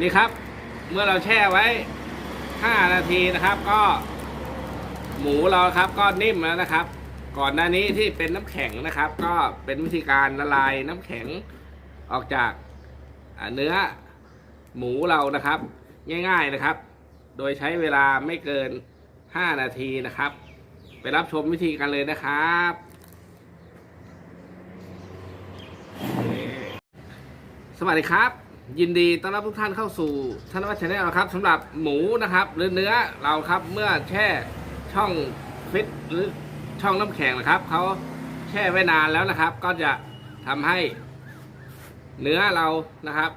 นี่ครับ เมื่อเราแช่ไว้ 5 นาทีนะครับ ก็ หมูเราครับก็นิ่มแล้วนะครับ ก่อนหน้านี้ที่เป็นน้ำแข็งนะครับ ก็เป็นวิธีการละลายน้ำแข็งออกจากเนื้อหมูเรานะครับ ง่ายๆนะครับ โดยใช้เวลาไม่เกิน 5 นาทีนะครับ ไปรับชมวิธีกันเลยนะครับสวัสดีครับ ยินดีต้อนรับทุกท่านเข้าสู่ธนวัฒน์ชาแนลนะครับสำหรับหมูนะครับหรือเนื้อเราครับเมื่อแช่ช่องฟิตหรือช่องน้ำแข็งนะครับเขาแช่ไว้นานแล้วนะครับ ก็จะทำให้เนื้อเรานะครับ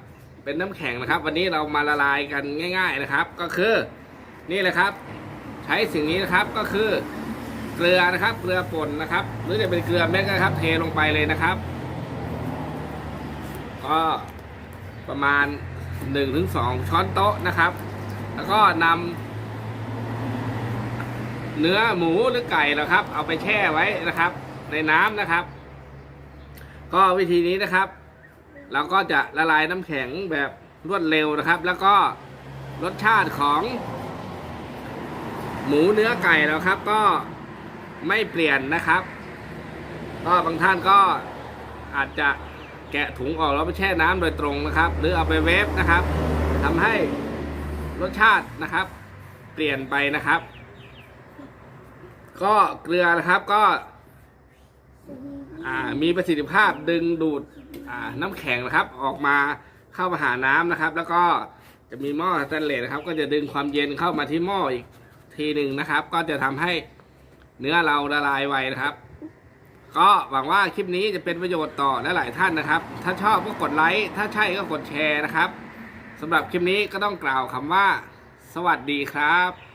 เป็นน้ำแข็งนะครับ วันนี้เรามาละลายกันง่าย ๆนะครับ ก็คือนี่เลยครับ ใช้สิ่งนี้นะครับก็คือเกลือนะครับ เกลือป่นนะครับ หรือจะเป็นเกลือเม็ดก็นะครับ เทลงไปเลยนะครับ ก็ ประมาณ 1-2 ช้อนโต๊ะนะครับ แล้วก็นำเนื้อหมูหรือไก่นะครับ เอาไปแช่ไว้นะครับ ในน้ำนะครับ ก็วิธีนี้นะครับ เราก็จะละลายน้ำแข็งแบบรวดเร็วนะครับ แล้วก็รสชาติของ หมูเนื้อไก่แล้วครับ ก็ไม่เปลี่ยนนะครับ ก็บางท่านก็อาจจะ แกะถุงออกแล้วไปแช่น้ำโดยตรงนะครับ หรือเอาไปเวฟนะครับทำให้รสชาตินะครับ เปลี่ยนไปนะครับ ก็เกลือนะครับก็มีประสิทธิภาพดึงดูดน้ำแข็งนะครับ ออกมาเข้ามาหาน้ำนะครับ แล้วก็จะมีหม้อสแตนเลสนะครับ ก็จะดึงความเย็นเข้ามาที่หม้ออีกทีหนึ่งนะครับ ก็จะทำให้เนื้อเราละลายไวนะครับ ก็หวังว่าคลิปนี้จะเป็นประโยชน์ต่อและหลายท่านนะครับ ถ้าชอบก็กดไลค์ ถ้าใช่ก็กดแชร์นะครับสำหรับคลิปนี้ก็ต้องกล่าวคำว่า สวัสดีครับ